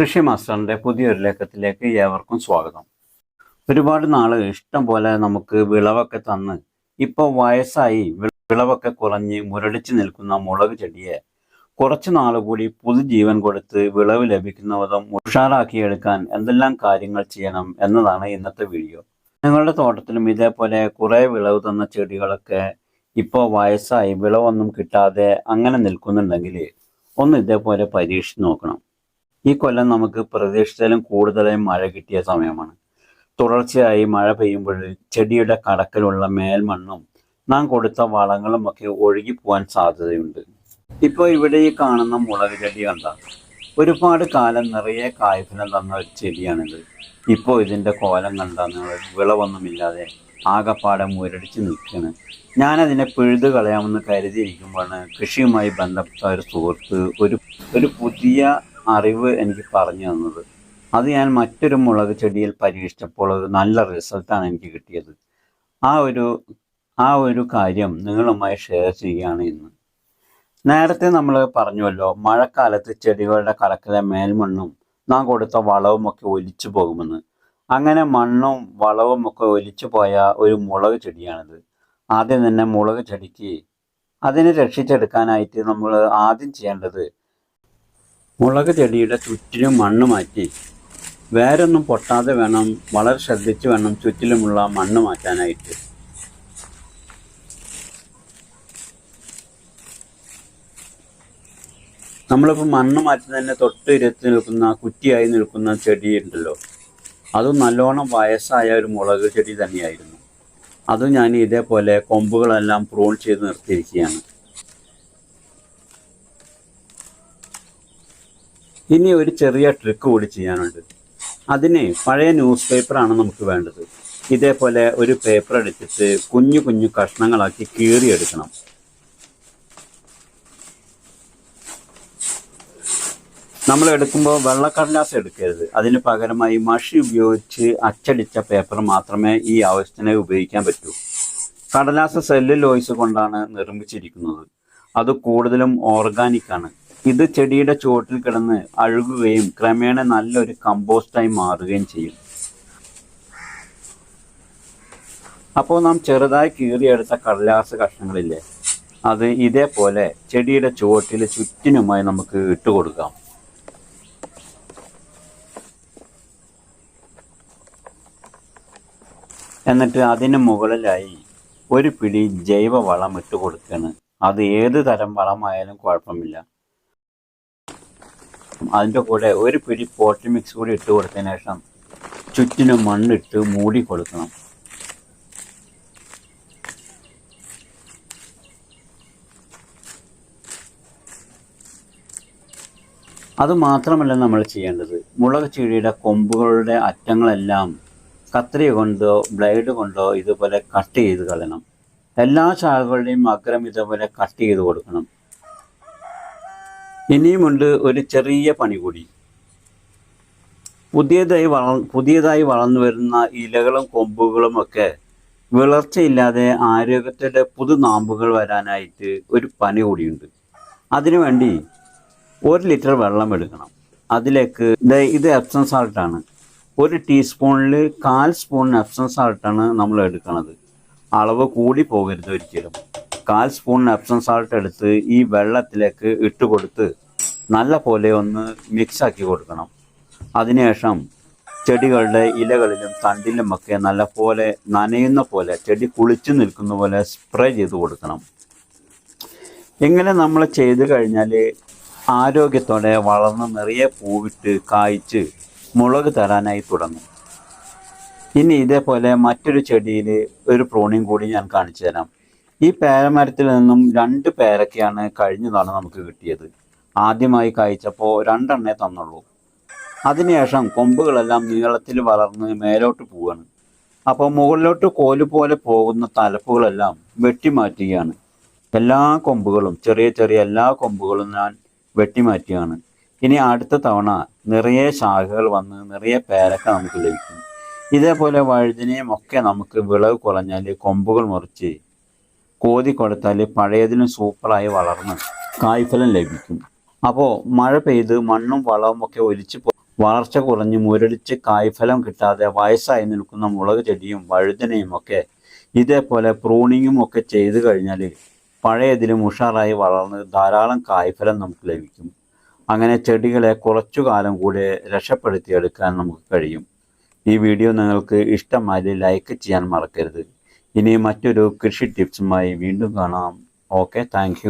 കൃഷി മാസ്റ്ററിന്റെ പുതിയൊരു ലേഖത്തിലേക്ക് ഏവർക്കും സ്വാഗതം. ഒരുപാട് നാൾ ഇഷ്ടം പോലെ നമുക്ക് വിളവൊക്കെ തന്ന് ഇപ്പോൾ വയസ്സായി വിളവൊക്കെ കുറഞ്ഞ് മുരടിച്ച് നിൽക്കുന്ന മുളക് ചെടിയെ കുറച്ച് നാൾ കൂടി പുതുജീവൻ കൊടുത്ത് വിളവ് ലഭിക്കുന്ന വിധം ഉഷാറാക്കിയെടുക്കാൻ എന്തെല്ലാം കാര്യങ്ങൾ ചെയ്യണം എന്നതാണ് ഇന്നത്തെ വീഡിയോ. നിങ്ങളുടെ തോട്ടത്തിലും ഇതേപോലെ കുറേ വിളവ് തന്ന ചെടികളൊക്കെ ഇപ്പോൾ വയസ്സായി വിളവൊന്നും കിട്ടാതെ അങ്ങനെ നിൽക്കുന്നുണ്ടെങ്കിൽ ഒന്ന് ഇതേപോലെ പരീക്ഷിച്ച് നോക്കണം. ഈ കൊല്ലം നമുക്ക് പ്രതീക്ഷിച്ചാലും കൂടുതലായി മഴ കിട്ടിയ സമയമാണ്. തുടർച്ചയായി മഴ പെയ്യുമ്പോൾ ചെടിയുടെ കടക്കിലുള്ള മേൽമണ്ണും നാം കൊടുത്ത വളങ്ങളും ഒക്കെ ഒഴുകി പോകാൻ സാധ്യതയുണ്ട്. ഇപ്പോൾ ഇവിടെ ഈ കാണുന്ന മുളക് ചെടി കണ്ട ഒരുപാട് കാലം നിറയെ കായ്ഫലം തന്ന ഒരു ചെടിയാണിത്. ഇപ്പോൾ ഇതിന്റെ കോലം കണ്ട നിങ്ങൾ വിളവൊന്നുമില്ലാതെ ആകപ്പാടെ മുരടിച്ച് നിൽക്കുകയാണ്. ഞാനതിനെ പിഴുതു കളയാമെന്ന് കരുതിയിരിക്കുമ്പോഴാണ് കൃഷിയുമായി ബന്ധപ്പെട്ട ഒരു സുഹൃത്ത് ഒരു ഒരു പുതിയ അറിവ് എനിക്ക് പറഞ്ഞു തന്നത്. അത് ഞാൻ മറ്റൊരു മുളക് ചെടിയിൽ പരീക്ഷിച്ചപ്പോൾ ഒരു നല്ല റിസൾട്ടാണ് എനിക്ക് കിട്ടിയത്. ആ ഒരു ആ ഒരു കാര്യം നിങ്ങളുമായി ഷെയർ ചെയ്യുകയാണ് ഇന്ന്. നേരത്തെ നമ്മൾ പറഞ്ഞുവല്ലോ മഴക്കാലത്ത് ചെടികളുടെ കലക്കിലെ മേൽമണ്ണും നാം കൊടുത്ത വളവും ഒക്കെ ഒലിച്ചു പോകുമെന്ന്. അങ്ങനെ മണ്ണും വളവും ഒക്കെ ഒലിച്ചു പോയ ഒരു മുളക് ചെടിയാണിത്. ആദ്യം തന്നെ മുളക് ചെടിക്ക് അതിനെ രക്ഷിച്ചെടുക്കാനായിട്ട് നമ്മൾ ആദ്യം ചെയ്യേണ്ടത് മുളക് ചെടിയുടെ ചുറ്റിലും മണ്ണ് മാറ്റി. വേരൊന്നും പൊട്ടാതെ വേണം വളരെ ശ്രദ്ധിച്ച് വേണം ചുറ്റിലുമുള്ള മണ്ണ് മാറ്റാനായിട്ട്. നമ്മളിപ്പോൾ മണ്ണ് മാറ്റി തന്നെ തൊട്ട് ഇരുത്തി നിൽക്കുന്ന കുറ്റിയായി നിൽക്കുന്ന ചെടിയുണ്ടല്ലോ. അതും നല്ലോണം വയസ്സായ ഒരു മുളക് ചെടി തന്നെയായിരുന്നു. അതും ഞാൻ ഇതേപോലെ കൊമ്പുകളെല്ലാം പ്രൂൺ ചെയ്ത് നിർത്തിയിരിക്കുകയാണ്. ഇനി ഒരു ചെറിയ ട്രിക്ക് കൂടി ചെയ്യാനുണ്ട്. അതിന് പഴയ ന്യൂസ് പേപ്പറാണ് നമുക്ക് വേണ്ടത്. ഇതേപോലെ ഒരു പേപ്പർ എടുത്തിട്ട് കുഞ്ഞു കുഞ്ഞു കഷ്ണങ്ങളാക്കി കീറിയെടുക്കണം. നമ്മൾ എടുക്കുമ്പോൾ വെള്ളക്കടലാസ് എടുക്കരുത്. അതിന് പകരമായി മഷി ഉപയോഗിച്ച് അച്ചടിച്ച പേപ്പർ മാത്രമേ ഈ ആവശ്യത്തിന് ഉപയോഗിക്കാൻ പറ്റൂ. കടലാസ് സെല്ലുലോയ്സ് കൊണ്ടാണ് നിർമ്മിച്ചിരിക്കുന്നത്. അത് കൂടുതലും ഓർഗാനിക് ആണ്. ഇത് ചെടിയുടെ ചുവട്ടിൽ കിടന്ന് അഴുകുകയും ക്രമേണ നല്ലൊരു കമ്പോസ്റ്റായി മാറുകയും ചെയ്യും. അപ്പോൾ നാം ചെറുതായി കീറിയെടുത്ത കടലാസ് കഷ്ണങ്ങളില്ലേ അത് ഇതേപോലെ ചെടിയുടെ ചുവട്ടിൽ ചുറ്റിനുമായി നമുക്ക് ഇട്ടുകൊടുക്കാം. എന്നിട്ട് അതിന് മുകളിലായി ഒരു പിടി ജൈവ വളം ഇട്ട് കൊടുക്കുകയാണ് അത് ഏത് തരം വളമായാലും കുഴപ്പമില്ല. അതിന്റെ കൂടെ ഒരു പിടി പോട്ടി മിക്സ് കൂടി ഇട്ട് കൊടുത്തതിന് ശേഷം ചുറ്റിനും മണ്ണിട്ട് മൂടി കൊടുക്കണം. അത് മാത്രമല്ല നമ്മൾ ചെയ്യേണ്ടത്. മുളക് ചെടിയുടെ കൊമ്പുകളുടെ അറ്റങ്ങളെല്ലാം കത്രി കൊണ്ടോ ബ്ലേഡ് കൊണ്ടോ ഇതുപോലെ കട്ട് ചെയ്ത് കളയണം. എല്ലാ ശാഖകളുടെയും അഗ്രം ഇതുപോലെ കട്ട് ചെയ്ത് കൊടുക്കണം. ഇനിയുമുണ്ട് ഒരു ചെറിയ പണി കൂടി പുതിയതായി വള പുതിയതായി വളർന്നു വരുന്ന ഇലകളും കൊമ്പുകളും ഒക്കെ വിളർച്ചയില്ലാതെ ആരോഗ്യത്തിന്റെ പുതുനാമ്പുകൾ വരാനായിട്ട് ഒരു പനി കൂടിയുണ്ട്. അതിനുവേണ്ടി ഒരു ലിറ്റർ വെള്ളം എടുക്കണം. അതിലേക്ക് ഇത് എപ്സം സാൾട്ടാണ് ഒരു ടീസ്പൂണിൽ കാൽ സ്പൂൺ എപ്സം സാൾട്ടാണ് നമ്മൾ എടുക്കുന്നത് അളവ് കൂടി പോകരുത് ഒരിക്കലും. കാൽ സ്പൂൺ എപ്സം സാൾട്ട് എടുത്ത് ഈ വെള്ളത്തിലേക്ക് ഇട്ട് കൊടുത്ത് നല്ല പോലെ ഒന്ന് മിക്സ് ആക്കി കൊടുക്കണം. അതിനുശേഷം ചെടികളുടെ ഇലകളിലും തണ്ടിലുമൊക്കെ നല്ല പോലെ നനയുന്ന പോലെ ചെടി കുളിച്ചു നിൽക്കുന്ന പോലെ സ്പ്രേ ചെയ്ത് കൊടുക്കണം. ഇങ്ങനെ നമ്മൾ ചെയ്തു കഴിഞ്ഞാൽ ആരോഗ്യത്തോടെ വളർന്ന് നിറയെ പൂവിട്ട് കായ്ച്ച് മുളക് തരാനായി തുടങ്ങും. ഇനി ഇതേപോലെ മറ്റൊരു ചെടിയിൽ ഒരു പ്രോണിയും കൂടി ഞാൻ കാണിച്ചു തരാം. ഈ പേരമരത്തിൽ നിന്നും രണ്ട് പേരൊക്കെയാണ് കഴിഞ്ഞതാണ് നമുക്ക് കിട്ടിയത്. ആദ്യമായി കായ്ച്ചപ്പോൾ രണ്ടെണ്ണേ തന്നുള്ളൂ. അതിനുശേഷം കൊമ്പുകളെല്ലാം നീളത്തിൽ വളർന്ന് മേലോട്ട് പോവാണ്. അപ്പോൾ മുകളിലോട്ട് കോൽ പോലെ പോകുന്ന തലപ്പുകളെല്ലാം വെട്ടിമാറ്റുകയാണ്. എല്ലാ കൊമ്പുകളും ചെറിയ ചെറിയ എല്ലാ കൊമ്പുകളും ഞാൻ വെട്ടിമാറ്റുകയാണ്. ഇനി അടുത്ത തവണ നിറയെ ശാഖകൾ വന്ന് നിറയെ പേരക്ക നമുക്ക് ലഭിക്കും. ഇതേപോലെ വഴുതിനെയും ഒക്കെ നമുക്ക് വിളവ് കുറഞ്ഞാൽ കൊമ്പുകൾ മുറിച്ച് കോതി കൊടുത്താൽ പഴയതിലും സൂപ്പറായി വളർന്ന് കായ്ഫലം ലഭിക്കും. അപ്പോൾ മഴ പെയ്ത് മണ്ണും വളവും ഒക്കെ ഒലിച്ച് വളർച്ച കുറഞ്ഞ് മുരടിച്ച് കായ്ഫലം കിട്ടാതെ വയസ്സായി നിൽക്കുന്ന മുളക് ചെടിയും വഴുതനയും ഒക്കെ ഇതേപോലെ പ്രൂണിങ്ങും ഒക്കെ ചെയ്തു കഴിഞ്ഞാൽ പഴയതിലും ഉഷാറായി വളർന്ന് ധാരാളം കായ്ഫലം നമുക്ക് ലഭിക്കും. അങ്ങനെ ചെടികളെ കുറച്ചു കാലം കൂടെ രക്ഷപ്പെടുത്തിയെടുക്കാൻ നമുക്ക് കഴിയും. ഈ വീഡിയോ നിങ്ങൾക്ക് ഇഷ്ടമായി ലൈക്ക് ചെയ്യാൻ മറക്കരുത്. ഇനി മറ്റൊരു കൃഷി ടിപ്സുമായി വീണ്ടും കാണാം. Okay thank